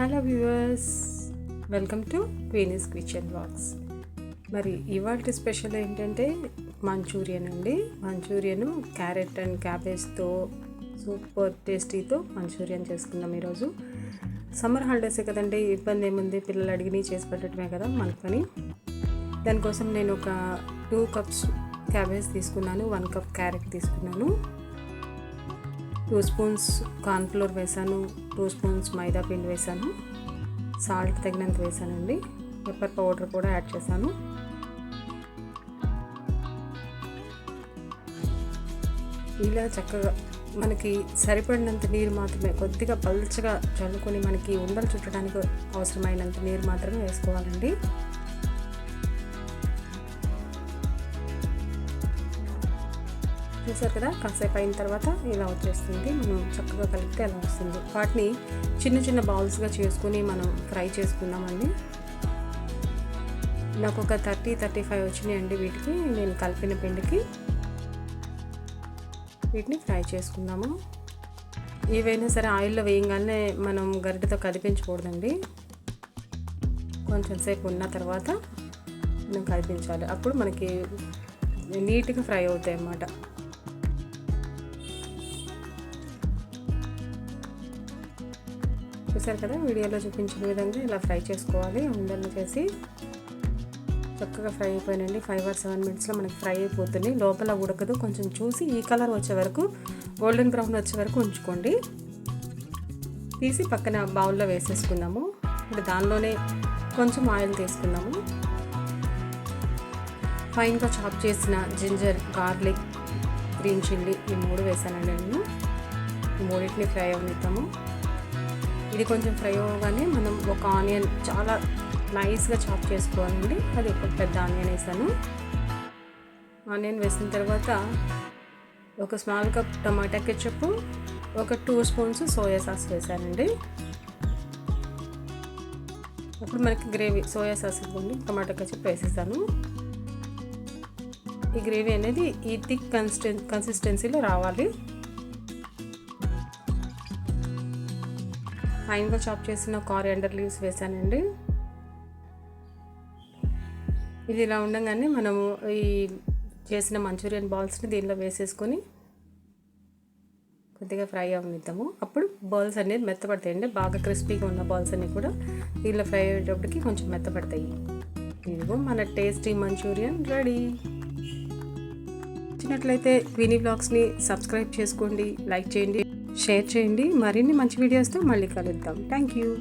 Hello viewers welcome to Queenie's kitchen box మరి ఇవాళ special ఏంటంటే మంచూరియన్ అండి. మంచూరియన్ క్యారెట్ అండ్ క్యాబేజ్తో సూపర్ టేస్టీతో మంచూరియన్ చేసుకుందాం ఈరోజు. సమ్మర్ హాలిడేసే కదండి ఇబ్బంది ఏముంది? పిల్లలు అడిగినవి చేసి పెట్టడమే కదా మన పని. దానికోసం నేను ఒక టూ కప్స్ క్యాబేజ్ తీసుకున్నాను వన్ కప్ క్యారెట్ తీసుకున్నాను. టూ స్పూన్స్ కార్న్ఫ్లోర్ వేసాను టూ స్పూన్స్ మైదా పిండి వేసాను సాల్ట్ తగినంత వేసానండి. పెప్పర్ పౌడర్ కూడా యాడ్ చేశాను. ఇలా చక్కగా మనకి సరిపడినంత నీరు మాత్రమే కొద్దిగా పల్చగా చల్లుకొని మనకి ఉండలు చుట్టడానికి అవసరమైనంత నీరు మాత్రమే వేసుకోవాలండి. చూసారు కదా? కాసేపు అయిన తర్వాత ఇలా వచ్చేస్తుంది. మనం చక్కగా కలిపితే అలా వస్తుంది. వాటిని చిన్న చిన్న బౌల్స్గా చేసుకుని మనం ఫ్రై చేసుకుందామండి. నాకు ఒక థర్టీ థర్టీ ఫైవ్ వచ్చినాయండి వీటికి. నేను కలిపిన పిండికి వీటిని ఫ్రై చేసుకుందాము. ఏవైనా సరే ఆయిల్లో వేయగానే మనం గరిటెతో కదిపించకూడదండి. కొంచెం సేపు ఉన్న తర్వాత మనం కదిపించాలి. అప్పుడు మనకి నీట్గా ఫ్రై అవుతాయి అన్నమాట చూసారు కదా వీడియోలో చూపించిన విధంగా ఇలా ఫ్రై చేసుకోవాలి. ఉండలు చేసి చక్కగా ఫ్రై అయిపోయినండి ఫైవ్ ఆర్ సెవెన్ మినిట్స్లో మనకి ఫ్రై అయిపోతుంది. లోపల ఉడకదు. కొంచెం చూసి ఈ కలర్ వచ్చే వరకు గోల్డెన్ బ్రౌన్ వచ్చే వరకు ఉంచుకోండి. తీసి పక్కన బౌల్లో వేసేసుకుందాము. ఇప్పుడు దానిలోనే కొంచెం ఆయిల్ తీసుకుందాము. ఫైన్గా చాప్ చేసిన జింజర్ గార్లిక్ గ్రీన్ చిల్లీ ఈ మూడు వేసానండి నేను. ఈ మూడింటిని ఫ్రై అవనిద్దాము. ఇది కొంచెం ఫ్రై అవ్వగానే మనం ఒక ఆనియన్ చాలా నైస్గా చాప్ చేసుకోవాలండి. అది ఒక పెద్ద ఆనియన్ వేసాను. ఆనియన్ వేసిన తర్వాత ఒక స్మాల్ కప్ టమాటా కెచప్ ఒక టూ స్పూన్స్ సోయా సాస్ వేసానండి. అప్పుడు మనకి గ్రేవీ సోయా సాస్ ఇవ్వండి టమాటా కెచప్ వేసేసాను. ఈ గ్రేవీ అనేది ఈ థిక్ కన్సిస్టెన్ కన్సిస్టెన్సీలో రావాలి. ఫైన్గా చాప్ చేసిన కారియండర్ లీవ్స్ వేసానండి. ఇది ఇలా ఉండగానే మనము ఈ చేసిన మంచూరియన్ బాల్స్ని దీనిలో వేసేసుకొని కొద్దిగా ఫ్రై అవనిద్దాము. అప్పుడు బాల్స్ అనేది మెత్తపడతాయండి బాగా క్రిస్పీగా ఉన్న బాల్స్ అన్నీ కూడా దీనిలో ఫ్రై అయ్యేటప్పటికి కొంచెం మెత్తపడతాయి. ఇదిగో మన టేస్టీ మంచూరియన్ రెడీ. నచ్చినట్లయితే క్వీనీ బ్లాగ్స్ని సబ్స్క్రైబ్ చేసుకోండి లైక్ చేయండి. షేర్ చేయండి. మరిన్ని మంచి వీడియోస్తో మళ్ళీ కలుద్దాం. Thank you